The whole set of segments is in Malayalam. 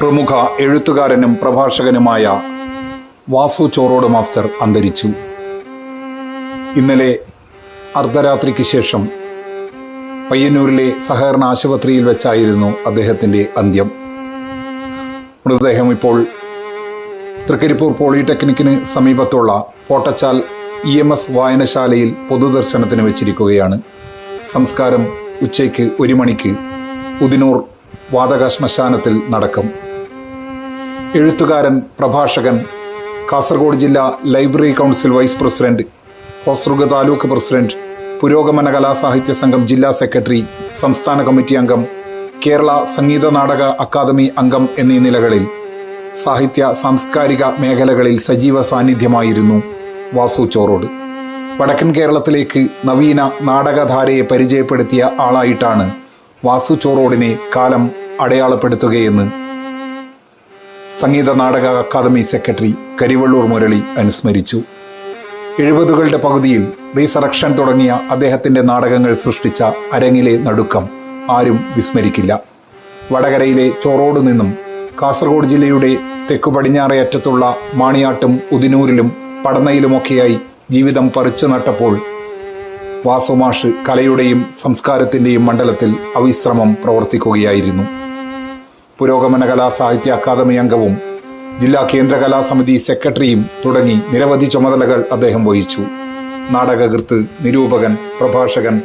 പ്രമുഖ എഴുത്തുകാരനും പ്രഭാഷകനുമായ വാസു ചോറോട് മാസ്റ്റർ അന്തരിച്ചു. ഇന്നലെ അർദ്ധരാത്രിക്ക് ശേഷം പയ്യന്നൂരിലെ സഹകരണ ആശുപത്രിയിൽ വെച്ചായിരുന്നു അദ്ദേഹത്തിന്റെ അന്ത്യം. മൃതദേഹം ഇപ്പോൾ തൃക്കരിപ്പൂർ പോളിടെക്നിക്കിന് സമീപത്തുള്ള പോട്ടച്ചാൽ ഇ എം എസ് വായനശാലയിൽ പൊതുദർശനത്തിന് വെച്ചിരിക്കുകയാണ്. സംസ്കാരം ഉച്ചയ്ക്ക് ഒരു മണിക്ക് ഉദിനൂർ വാതക ശ്മശാനത്തിൽ നടക്കും. എഴുത്തുകാരൻ പ്രഭാഷകൻ കാസർഗോഡ് ജില്ലാ ലൈബ്രറി കൗൺസിൽ വൈസ് പ്രസിഡന്റ് ഹോസ്തൃക താലൂക്ക് പ്രസിഡന്റ് പുരോഗമന കലാസാഹിത്യ സംഘം ജില്ലാ സെക്രട്ടറി സംസ്ഥാന കമ്മിറ്റി അംഗം കേരള സംഗീത നാടക അക്കാദമി അംഗം എന്നീ നിലകളിൽ സാഹിത്യ സാംസ്കാരിക മേഖലകളിൽ സജീവ സാന്നിധ്യമായിരുന്നു വാസു ചോറോട്. വടക്കൻ കേരളത്തിലേക്ക് നവീന നാടകധാരയെ പരിചയപ്പെടുത്തിയ ആളായിട്ടാണ് വാസു ചോറോടിനെ കാലം അടയാളപ്പെടുത്തുകയെന്ന് സംഗീത നാടക അക്കാദമി സെക്രട്ടറി കരിവള്ളൂർ മുരളി അനുസ്മരിച്ചു. എഴുപതുകളുടെ പകുതിയിൽ റീസറക്ഷൻ തുടങ്ങിയ അദ്ദേഹത്തിന്റെ നാടകങ്ങൾ സൃഷ്ടിച്ച അരങ്ങിലെ നടുക്കം ആരും വിസ്മരിക്കില്ല. വടകരയിലെ ചോറോട് നിന്നും കാസർഗോഡ് ജില്ലയുടെ തെക്കു പടിഞ്ഞാറേ അറ്റത്തുള്ള മാണിയാട്ടും ഉദിനൂരിലും പടന്നയിലുമൊക്കെയായി ജീവിതം പറിച്ചു നട്ടപ്പോൾ വാസുമാഷ് കലയുടെയും സംസ്കാരത്തിന്റെയും മണ്ഡലത്തിൽ അവിശ്രമം പ്രവർത്തിക്കുകയായിരുന്നു. പുരോഗമന കലാ സാഹിത്യ അക്കാദമി അംഗവും ജില്ലാ കേന്ദ്ര കലാസമിതി സെക്രട്ടറിയും തുടങ്ങി നിരവധി ചുമതലകൾ അദ്ദേഹം വഹിച്ചു. നാടകകൃത്ത് നിരൂപകൻ പ്രഭാഷകൻ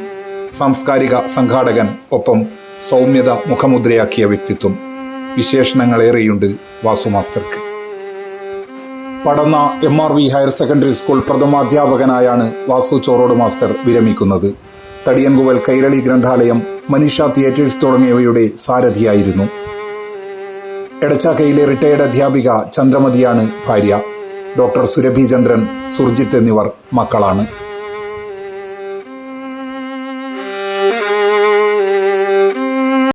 സാംസ്കാരിക സംഘാടകൻ ഒപ്പം സൗമ്യത മുഖമുദ്രയാക്കിയ വ്യക്തിത്വം. വിശേഷണങ്ങളേറെയുണ്ട് Vasu മാസ്റ്റർക്ക്. Padanna M R V higher secondary school പ്രഥമാധ്യാപകനായാണ് Vasu Chorode master വിരമിക്കുന്നത്. തടിയൻകുവൽ കൈരളി ഗ്രന്ഥാലയം മനീഷ തിയേറ്റേഴ്സ് തുടങ്ങിയവയുടെ സാരഥിയായിരുന്നു. എടച്ചാക്കയിലെ റിട്ടയർഡ് അധ്യാപിക ചന്ദ്രമതിയാണ് ഭാര്യ. ഡോക്ടർ സുരഭി ചന്ദ്രൻ സുർജിത്ത് എന്നിവർ മക്കളാണ്.